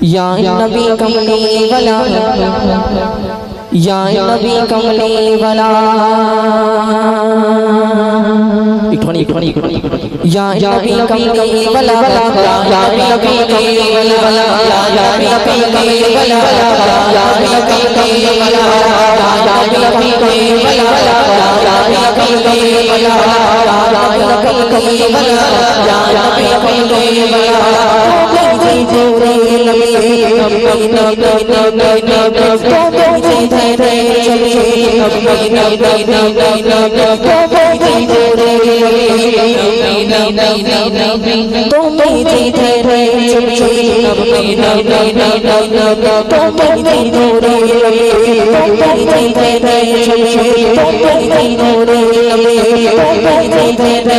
या نبی بنا یا نبی مدنی بنا نبی جبرائیل نبی نبی نبی نبی نبی نبی جبرائیل نبی نبی نبی نبی نبی তুমি জিতে তুমি জিতে তুমি জিতে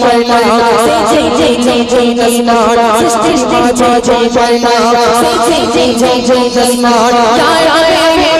পাইনা সে জে জে জে দসনার সৃষ্টি জে জে পাইনা সে জে জে জে দসনার যারা রে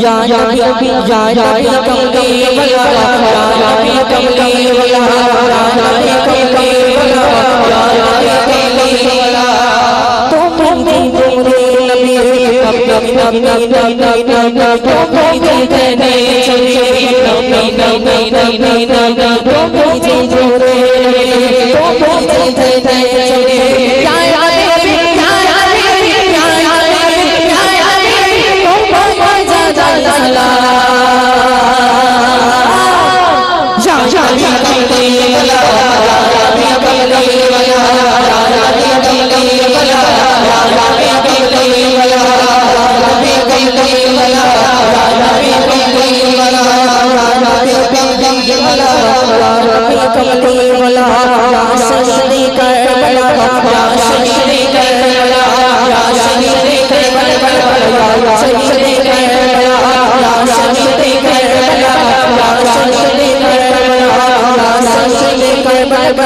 یا نبی یا نبی کملی والا کربلا یا سجدی کربلا یا سجدی کربلا یا سجدی کربلا یا سجدی کربلا یا سجدی کربلا یا سجدی کربلا یا سجدی کربلا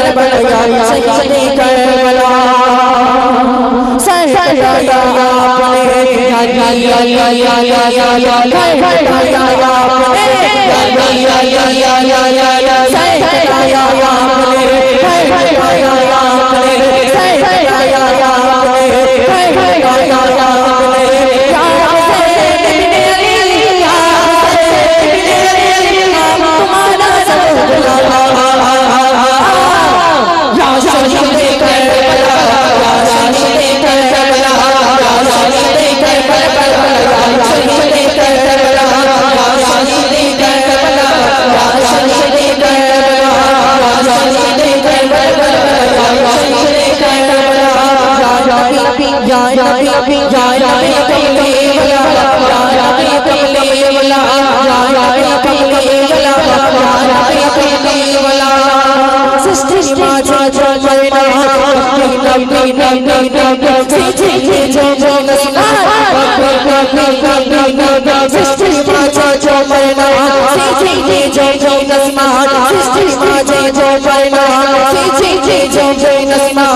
یا سجدی کربلا سجدہ یا اپنے یا یا یا یا یا یا یا یا یا یا یا ya ya ya ya ya 要要要！जय जय नस्मा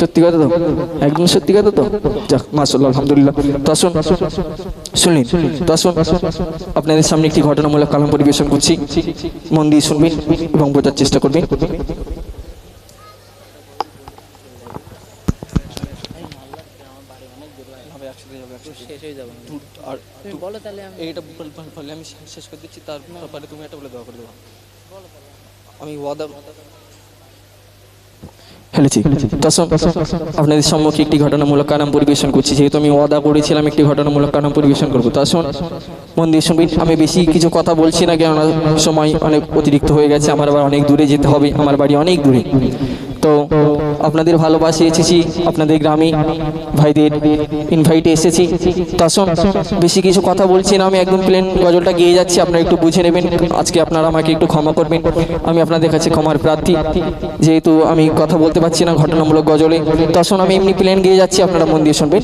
সত্যি কথা তো? একদম সত্যি কথা তো? যাক মাসাল্লাহ আলহামদুলিল্লাহ। তো আসুন শুনলেন তো আসুন। আপনাদের সামনে একটি ঘটনামূলক কালাম পরিবেশন করছি। মন দিয়ে শুনবেন এবং বোঝার চেষ্টা করবেন। আর বলো তাহলে আমি এইটা বলে আমি শেষ করে দিচ্ছি তার তুমি একটা বলে দেওয়া করে দেবো আমি। ওয়াদা ফেলেছি। তসম আপনাদের সম্মুখে একটি ঘটনামূলক কানাম পরিবেশন করছি। যেহেতু আমি ওয়াদা করেছিলাম একটি ঘটনামূলক কানাম পরিবেশন করব। তা শুন মন দিয়ে শুনবেন আমি বেশি কিছু কথা বলছি না কেননা সময় অনেক অতিরিক্ত হয়ে গেছে। আমার আবার অনেক দূরে যেতে হবে আমার বাড়ি অনেক দূরে। তো আপনাদের ভালোবাসে এসেছি, আপনাদের গ্রামে ভাইদের ইনভাইটে এসেছি। তা শোন, বেশি কিছু কথা বলছি না, আমি একদম প্লেন গজলটা গিয়ে যাচ্ছি, আপনারা একটু বুঝে নেবেন। আজকে আপনারা আমাকে একটু ক্ষমা করবেন। আমি আপনাদের কাছে ক্ষমার প্রার্থী, যেহেতু আমি কথা বলতে পারছি না ঘটনামূলক গজলে। তা শোন, আমি এমনি প্লেন গিয়ে যাচ্ছি, আপনারা মন দিয়ে শুনবেন।